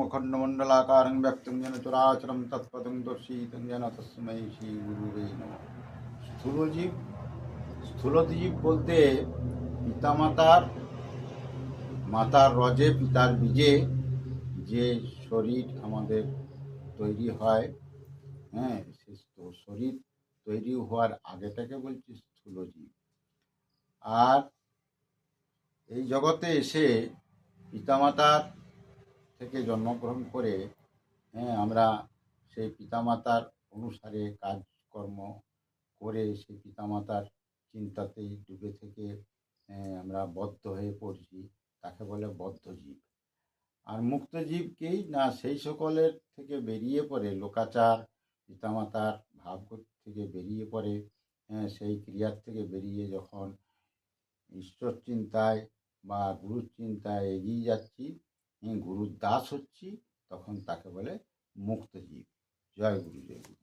অখণ্ডমণ্ডলাকারং ব্যক্তং যেন চরাচরম তৎপদং দর্শিতং যেন তস্মৈ শ্রী গুরুবে নমঃ স্থূলজীব স্থূলজীব বলতে পিতামাতার মাতার রজে পিতার বীজে যে শরীর আমাদের তৈরি হয় হ্যাঁ সে শরীর তৈরি হওয়ার আগেটাকে বলছি স্থূলজীব আর এই জগতে এসে পিতামাতার থেকে জন্মগ্রহণ করে হ্যাঁ আমরা সেই পিতামাতার অনুসারে কাজকর্ম করে সেই পিতামাতার চিন্তাতেই ডুবে থেকে হ্যাঁ, আমরা বদ্ধ হয়ে পড়ছি। তাকে বলে বদ্ধজীব আর মুক্তজীবকেই না সেই সকলের থেকে বেরিয়ে পড়ে লোকাচার পিতামাতার ভাব থেকে বেরিয়ে পড়ে হ্যাঁ, সেই ক্রিয়ার থেকে বেরিয়ে যখন ঈশ্বর চিন্তায় বা গুরুর চিন্তায় এগিয়ে যাচ্ছি গুরুর দাস হচ্ছি তখন তাকে বলে মুক্তজীব। জয় গুরু জয় গুরু